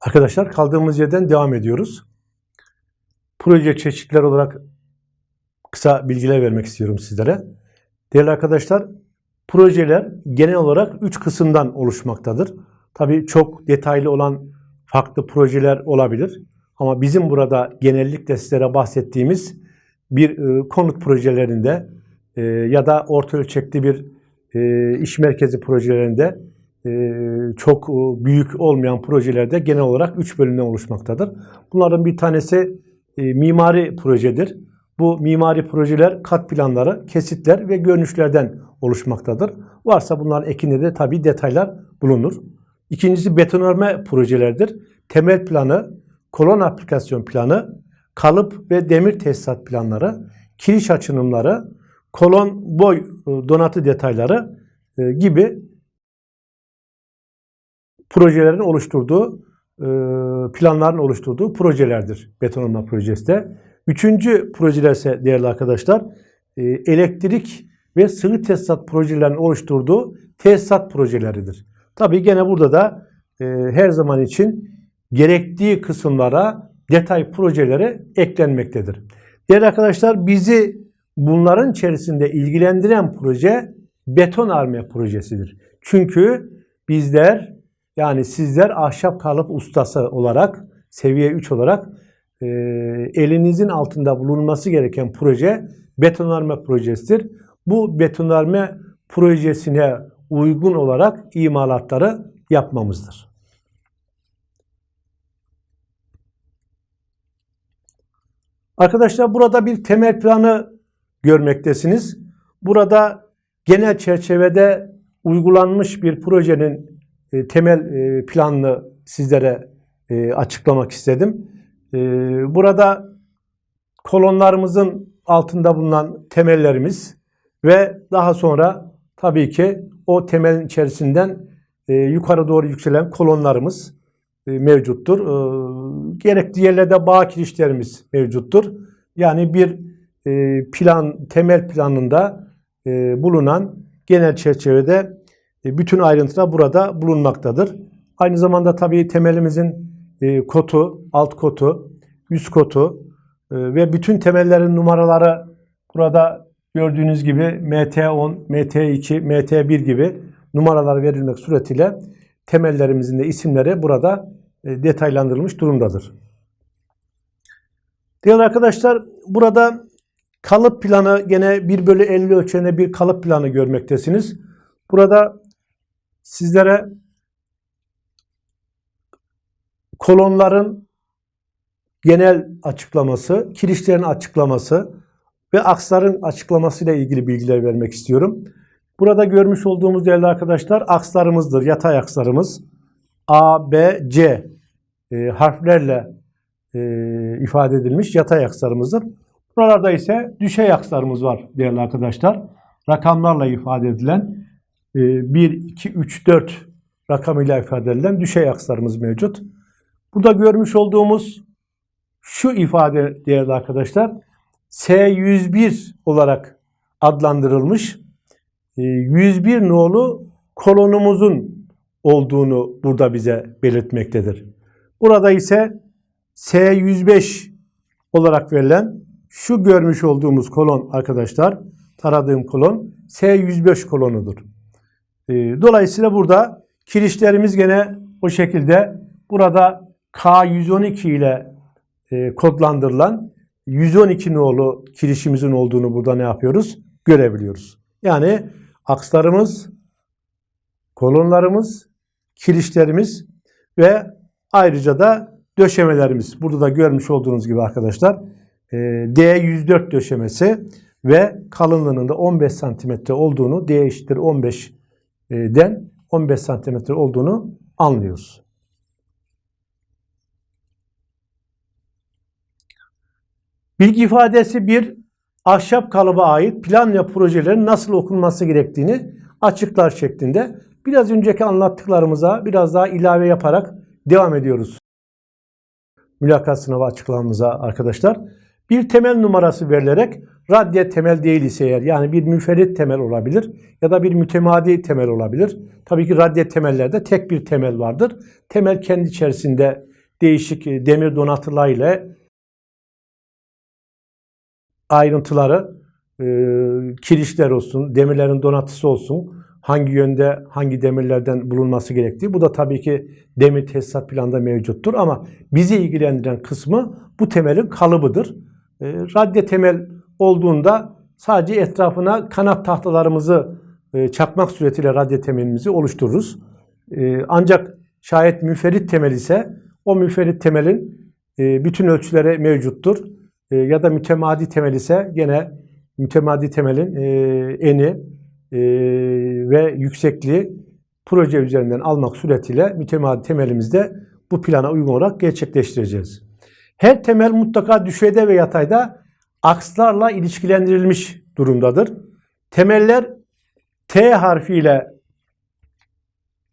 Arkadaşlar kaldığımız yerden devam ediyoruz. Proje çeşitleri olarak kısa bilgiler vermek istiyorum sizlere. Değerli arkadaşlar, projeler genel olarak üç kısımdan oluşmaktadır. Tabii çok detaylı olan farklı projeler olabilir. Ama bizim burada genellikle sizlere bahsettiğimiz bir e, konut projelerinde e, ya da orta ölçekli bir e, iş merkezi projelerinde çok e, büyük olmayan projelerde genel olarak üç bölümden oluşmaktadır. Bunların bir tanesi e, mimari projedir. Bu mimari projeler kat planları, kesitler ve görünüşlerden oluşmaktadır. Varsa bunların ekinde de tabii detaylar bulunur. İkincisi betonarme projelerdir. Temel planı, kolon aplikasyon planı, kalıp ve demir tesisat planları, kiriş açınımları, kolon boy e, donatı detayları gibi projelerin oluşturduğu, e, planların oluşturduğu projelerdir betonarme projesi de. Üçüncü projeler ise değerli arkadaşlar e, elektrik ve sıvı tesisat projelerinin oluşturduğu tesisat projeleridir. Tabii gene burada da e, her zaman için gerektiği kısımlara detay projeleri eklenmektedir. Değerli arkadaşlar bizi bunların içerisinde ilgilendiren proje beton arme projesidir. Çünkü bizler yani sizler ahşap kalıp ustası olarak seviye 3 olarak e, elinizin altında bulunması gereken proje betonarme projesidir. Bu betonarme projesine uygun olarak imalatları yapmamızdır. Arkadaşlar burada bir temel planı görmektesiniz. Burada genel çerçevede uygulanmış bir projenin e, temel e, planını sizlere e, açıklamak istedim. E, burada kolonlarımızın altında bulunan temellerimiz ve daha sonra tabii ki o temelin içerisinden yukarı doğru yükselen kolonlarımız mevcuttur. E, gerekli yerlerde bağ kirişlerimiz mevcuttur. Yani bir plan, temel planında bulunan genel çerçevede bütün ayrıntılar burada bulunmaktadır. Aynı zamanda tabii temelimizin e, kotu, alt kotu, üst kotu e, ve bütün temellerin numaraları burada gördüğünüz gibi MT10, MT2, MT1 gibi numaralar verilmek suretiyle temellerimizin de isimleri burada e, detaylandırılmış durumdadır. Değerli arkadaşlar burada kalıp planı gene 1 bölü 50 ölçeğinde bir kalıp planı görmektesiniz. Burada sizlere kolonların genel açıklaması, kirişlerin açıklaması ve aksların açıklamasıyla ilgili bilgiler vermek istiyorum. Burada görmüş olduğumuz değerli arkadaşlar akslarımızdır, yatay akslarımız. A, B, C e, harflerle e, ifade edilmiş yatay akslarımızdır. Buralarda ise düşey akslarımız var değerli arkadaşlar. Rakamlarla ifade edilen 1, 2, 3, 4 rakamıyla ifade edilen düşey akslarımız mevcut. Burada görmüş olduğumuz şu ifade değerli arkadaşlar S101 olarak adlandırılmış. E, 101 nolu kolonumuzun olduğunu burada bize belirtmektedir. Burada ise S105 olarak verilen şu görmüş olduğumuz kolon arkadaşlar, taradığım kolon S105 kolonudur. E, Dolayısıyla burada kirişlerimiz gene o şekilde burada K112 ile e, kodlandırılan 112 nolu kirişimizin olduğunu burada ne yapıyoruz? Görebiliyoruz. Yani akslarımız, kolonlarımız, kirişlerimiz ve ayrıca da döşemelerimiz. Burada da görmüş olduğunuz gibi arkadaşlar e, D104 döşemesi ve kalınlığının da 15 santimetre olduğunu, D eşittir 15'den 15 santimetre olduğunu anlıyoruz. Bilgi ifadesi bir ahşap kalıba ait plan ve projelerin nasıl okunması gerektiğini açıklar şeklinde. Biraz önceki anlattıklarımıza biraz daha ilave yaparak devam ediyoruz. Mülakat sınavı açıklamamıza arkadaşlar. Bir temel numarası verilerek radye temel değil ise eğer yani bir müferrit temel olabilir ya da bir mütemadi temel olabilir. Tabii ki radye temellerde tek bir temel vardır. Temel kendi içerisinde değişik e, demir donatılarıyla ayrıntıları e, kirişler olsun, demirlerin donatısı olsun, hangi yönde hangi demirlerden bulunması gerektiği. Bu da tabii ki demir tesisat planında mevcuttur ama bizi ilgilendiren kısmı bu temelin kalıbıdır. E, temel olduğunda sadece etrafına kanat tahtalarımızı e, çakmak suretiyle radye temelimizi oluştururuz. E, ancak şayet müferrit temel ise o müferrit temelin e, bütün ölçüleri mevcuttur. E, ya da mütemadi temel ise gene mütemadi temelin e, eni ve yüksekliği proje üzerinden almak suretiyle mütemadi temelimizde bu plana uygun olarak gerçekleştireceğiz. Her temel mutlaka düşeyde ve yatayda akslarla ilişkilendirilmiş durumdadır. Temeller T harfiyle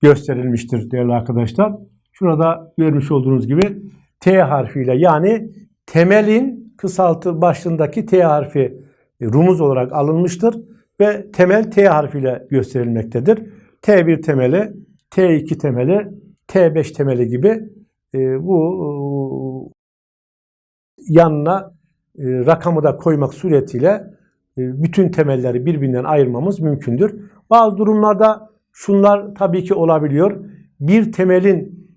gösterilmiştir değerli arkadaşlar. Şurada görmüş olduğunuz gibi T harfiyle yani temelin kısaltı başlığındaki T harfi rumuz olarak alınmıştır ve temel T harfiyle gösterilmektedir. T1 temeli, T2 temeli, T5 temeli gibi e, bu yanına e, rakamı da koymak suretiyle e, bütün temelleri birbirinden ayırmamız mümkündür. Bazı durumlarda şunlar tabii ki olabiliyor. Bir temelin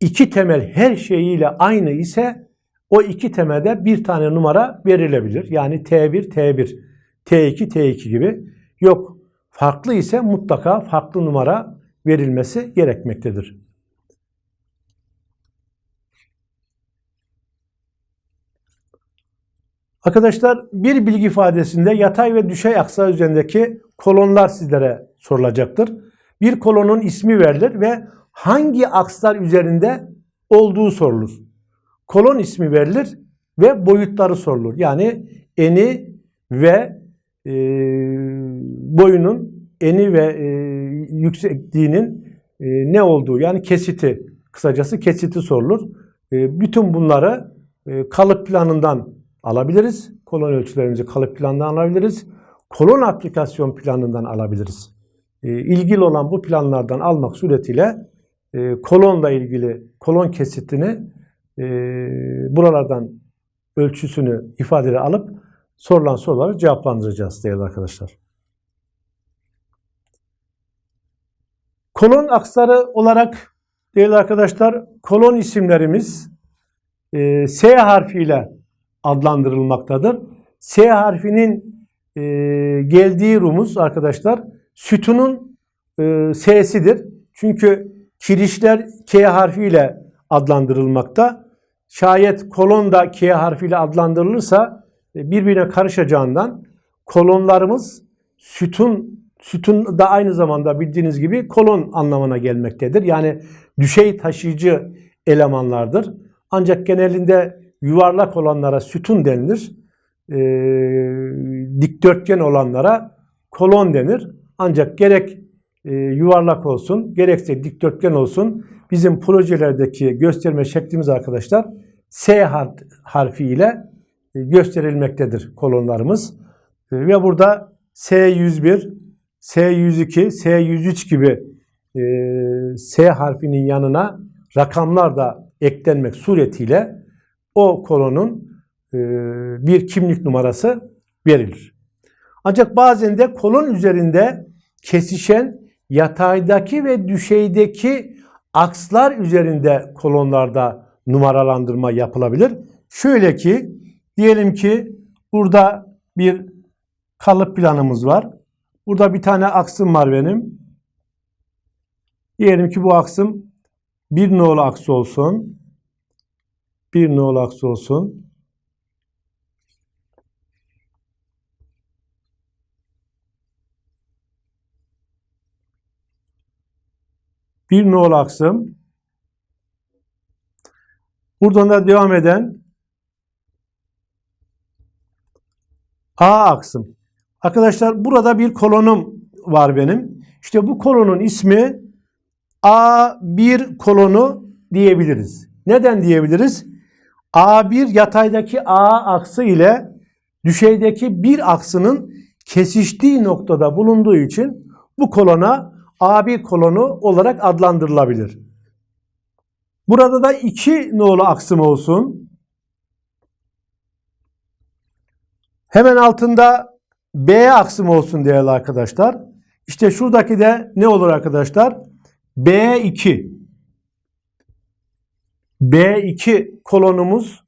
iki temel her şeyiyle aynı ise o iki temelde bir tane numara verilebilir. Yani T1, T1, T2, T2 gibi. Yok farklı ise mutlaka farklı numara verilmesi gerekmektedir. Arkadaşlar bir bilgi ifadesinde yatay ve düşey aksa üzerindeki kolonlar sizlere sorulacaktır. Bir kolonun ismi verilir ve hangi akslar üzerinde olduğu sorulur. Kolon ismi verilir ve boyutları sorulur. Yani eni ve e, boyunun eni ve e, yüksekliğinin e, ne olduğu yani kesiti kısacası kesiti sorulur. E, bütün bunları e, kalıp planından alabiliriz. Kolon ölçülerimizi kalıp planından alabiliriz. Kolon aplikasyon planından alabiliriz. E, ilgili olan bu planlardan almak suretiyle e, kolonla ilgili kolon kesitini e, buralardan ölçüsünü ifadeleri alıp sorulan soruları cevaplandıracağız değerli arkadaşlar. Kolon aksları olarak değerli arkadaşlar kolon isimlerimiz e, S harfiyle adlandırılmaktadır. S harfinin e, geldiği rumuz arkadaşlar sütunun e, S'sidir. Çünkü kirişler K harfiyle adlandırılmakta. Şayet kolon da K harfiyle adlandırılırsa e, birbirine karışacağından kolonlarımız sütun sütun da aynı zamanda bildiğiniz gibi kolon anlamına gelmektedir. Yani düşey taşıyıcı elemanlardır. Ancak genelinde yuvarlak olanlara sütun denilir. E, dikdörtgen olanlara kolon denir. Ancak gerek e, yuvarlak olsun, gerekse dikdörtgen olsun bizim projelerdeki gösterme şeklimiz arkadaşlar S harfi ile e, gösterilmektedir kolonlarımız. E, ve burada S101, S102, S103 gibi e, S harfinin yanına rakamlar da eklenmek suretiyle o kolonun bir kimlik numarası verilir. Ancak bazen de kolon üzerinde kesişen yataydaki ve düşeydeki akslar üzerinde kolonlarda numaralandırma yapılabilir. Şöyle ki diyelim ki burada bir kalıp planımız var. Burada bir tane aksım var benim. Diyelim ki bu aksım bir nolu aks olsun. Bir nolu aks olsun. bir nol aksım. Buradan da devam eden A aksım. Arkadaşlar burada bir kolonum var benim. İşte bu kolonun ismi A1 kolonu diyebiliriz. Neden diyebiliriz? A1 yataydaki A aksı ile düşeydeki bir aksının kesiştiği noktada bulunduğu için bu kolona A1 kolonu olarak adlandırılabilir. Burada da iki nolu aksım olsun. Hemen altında B aksım olsun değerli arkadaşlar. İşte şuradaki de ne olur arkadaşlar? B2. B2 kolonumuz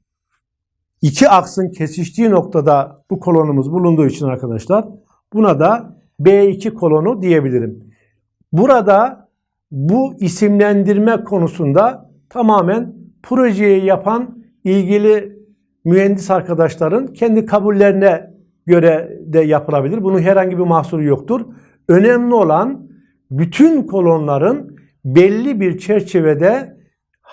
iki aksın kesiştiği noktada bu kolonumuz bulunduğu için arkadaşlar buna da B2 kolonu diyebilirim. Burada bu isimlendirme konusunda tamamen projeyi yapan ilgili mühendis arkadaşların kendi kabullerine göre de yapılabilir. Bunun herhangi bir mahsuru yoktur. Önemli olan bütün kolonların belli bir çerçevede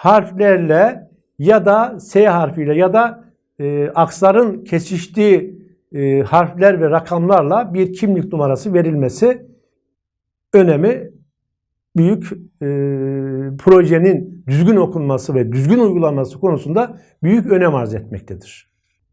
harflerle ya da S harfiyle ya da e, aksların kesiştiği e, harfler ve rakamlarla bir kimlik numarası verilmesi önemi büyük e, projenin düzgün okunması ve düzgün uygulanması konusunda büyük önem arz etmektedir.